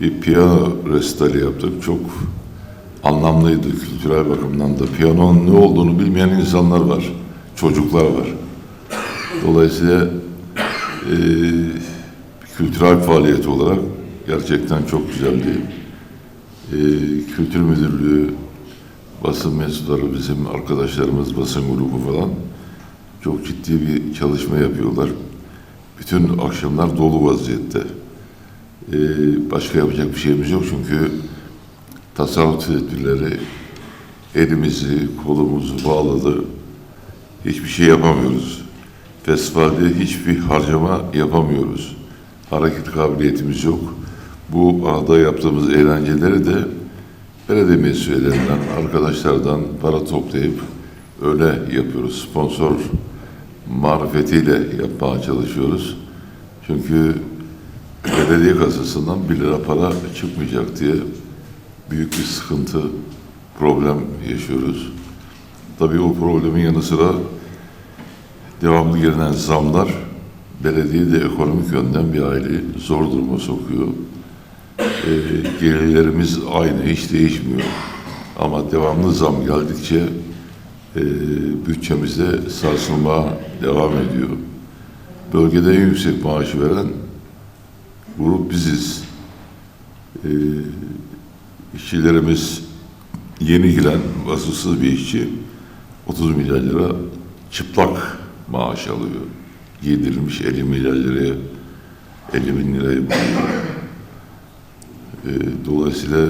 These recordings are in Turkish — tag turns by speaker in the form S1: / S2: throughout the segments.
S1: bir piyano resitali yaptık. Çok anlamlıydı kültürel bakımdan da. Piyanonun ne olduğunu bilmeyen insanlar var. Çocuklar var. Dolayısıyla e, kültürel faaliyet olarak gerçekten çok güzeldi. E, Kültür Müdürlüğü, basın mensupları, bizim arkadaşlarımız, basın grubu falan çok ciddi bir çalışma yapıyorlar. Bütün akşamlar dolu vaziyette. E, başka yapacak bir şeyimiz yok çünkü tasarruf tedbirleri elimizi, kolumuzu bağladı. Hiçbir şey yapamıyoruz. Festivalde hiçbir harcama yapamıyoruz. Hareket kabiliyetimiz yok. Bu arada yaptığımız eğlenceleri de belediye meclis üyelerinden, arkadaşlardan para toplayıp öyle yapıyoruz. Sponsor marifetiyle yapmaya çalışıyoruz. Çünkü belediye kasasından bir lira para çıkmayacak diye büyük bir sıkıntı, problem yaşıyoruz. Tabii o problemin yanı sıra devamlı gelen zamlar belediyeyi de ekonomik yönden bir aile zor duruma sokuyor. Ee, gelirlerimiz aynı, hiç değişmiyor. Ama devamlı zam geldikçe e, bütçemizde sarsılma devam ediyor. Bölgede en yüksek maaşı veren grup biziz. Ee, işçilerimiz yeni giren vasıfsız bir işçi 30 milyar lira çıplak maaş alıyor. Giydirilmiş 50 milyar liraya 50 bin lirayı buluyor. Ee, dolayısıyla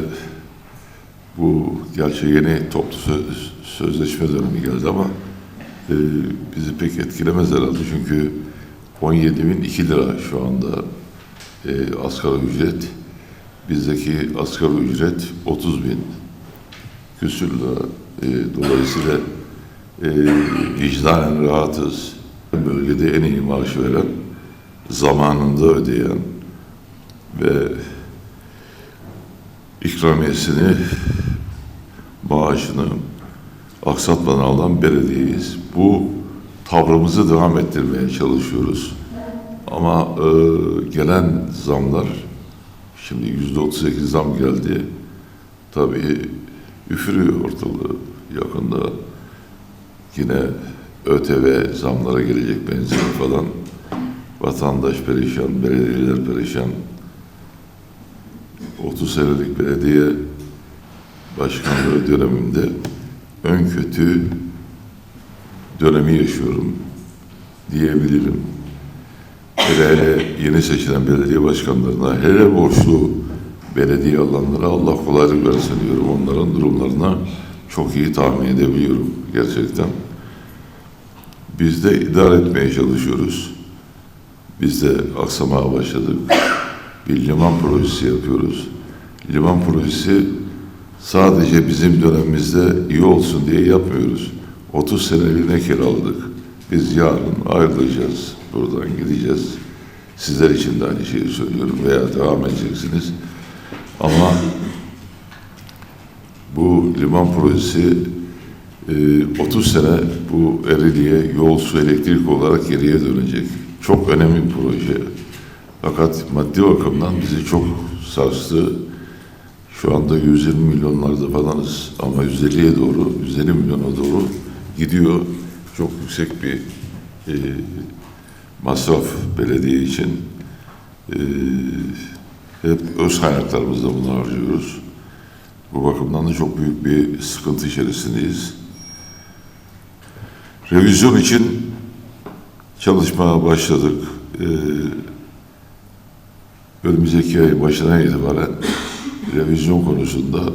S1: bu gerçi yeni toplu söz, sözleşme dönemi geldi ama e, bizi pek etkilemez herhalde çünkü 17 bin 2 lira şu anda e, asgari ücret. Bizdeki asgari ücret 30 bin küsür lira. E, dolayısıyla e, vicdanen rahatız. Bölgede en iyi maaş veren, zamanında ödeyen ve ikramiyesini, maaşını aksatmadan alan belediyeyiz. Bu tavrımızı devam ettirmeye çalışıyoruz. Ama e, gelen zamlar, şimdi yüzde 38 zam geldi. Tabii üfürüyor ortalığı yakında. Yine ÖTV zamlara gelecek benzin falan. Vatandaş perişan, belediyeler perişan. 30 senelik belediye başkanlığı dönemimde ön kötü dönemi yaşıyorum diyebilirim. Hele yeni seçilen belediye başkanlarına, hele borçlu belediye alanlara Allah kolaylık versin diyorum. Onların durumlarına çok iyi tahmin edebiliyorum gerçekten. Biz de idare etmeye çalışıyoruz. Biz de aksamaya başladık. Bir liman projesi yapıyoruz. Liman projesi sadece bizim dönemimizde iyi olsun diye yapmıyoruz. 30 seneliğine kiraladık. Biz yarın ayrılacağız. Buradan gideceğiz. Sizler için de aynı şeyi söylüyorum veya devam edeceksiniz. Ama bu liman projesi e, 30 sene bu Ereğli'ye yol, su, elektrik olarak geriye dönecek. Çok önemli bir proje. Fakat maddi bakımdan bizi çok sarstı. Şu anda 120 milyonlarda falanız ama 150'ye doğru, 150 milyona doğru gidiyor. Çok yüksek bir e, masraf belediye için. E, hep öz kaynaklarımızla bunu harcıyoruz. Bu bakımdan da çok büyük bir sıkıntı içerisindeyiz. Revizyon için çalışmaya başladık. Ee, önümüzdeki ay başına itibaren revizyon konusunda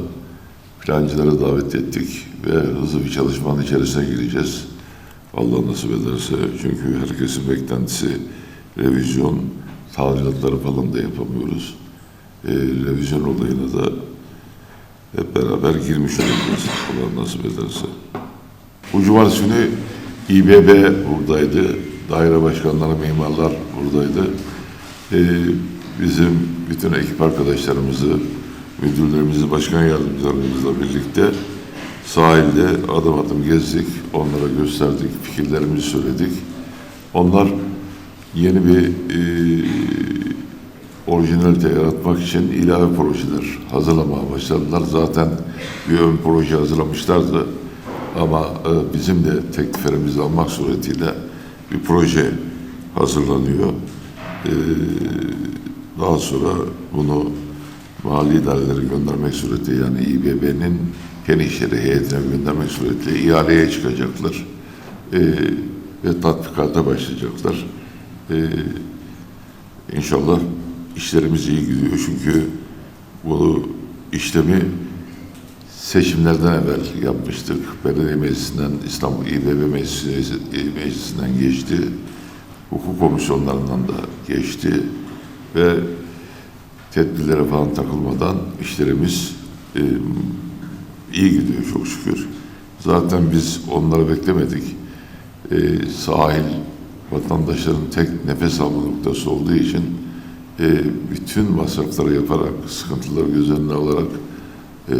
S1: plancıları davet ettik ve hızlı bir çalışmanın içerisine gireceğiz. Allah nasip ederse çünkü herkesin beklentisi revizyon, tadilatları falan da yapamıyoruz. Ee, revizyon olayına da hep beraber girmiş olacağız. Allah nasip ederse. Bu cumartesi günü İBB buradaydı. Daire başkanları, mimarlar buradaydı. Ee, bizim bütün ekip arkadaşlarımızı, müdürlerimizi, başkan yardımcılarımızla birlikte sahilde adım adım gezdik. Onlara gösterdik, fikirlerimizi söyledik. Onlar yeni bir e, orijinalite yaratmak için ilave projeler hazırlamaya başladılar. Zaten bir ön proje hazırlamışlardı. Ama e, bizim de tekliflerimizi almak suretiyle bir proje hazırlanıyor. E, daha sonra bunu mali idarelere göndermek suretiyle yani İBB'nin kendi işleri heyetine göndermek suretiyle ihaleye çıkacaklar. E, ve tatbikata başlayacaklar. E, İnşallah işlerimiz iyi gidiyor çünkü bu işlemi seçimlerden evvel yapmıştık. Belediye Meclisi'nden, İstanbul İBB Meclisi, Meclisi'nden geçti. Hukuk komisyonlarından da geçti. Ve tedbirlere falan takılmadan işlerimiz e, iyi gidiyor çok şükür. Zaten biz onları beklemedik. E, sahil vatandaşların tek nefes alma noktası olduğu için e, bütün masrafları yaparak, sıkıntıları göz önüne alarak e,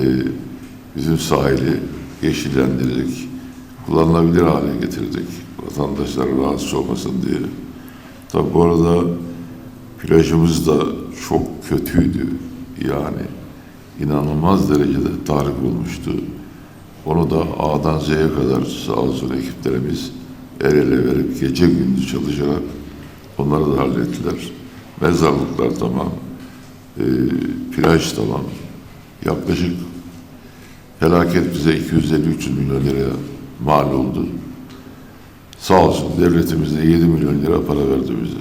S1: bizim sahili yeşillendirdik, kullanılabilir hale getirdik. Vatandaşlar rahatsız olmasın diye. Tabi bu arada plajımız da çok kötüydü. Yani inanılmaz derecede tahrip olmuştu. Onu da A'dan Z'ye kadar sağ olsun ekiplerimiz el ele verip gece gündüz çalışarak onları da hallettiler. Mezarlıklar tamam, e, plaj tamam. Yaklaşık felaket bize 250-300 milyon liraya mal oldu. Sağ olsun devletimiz de 7 milyon lira para verdi bize.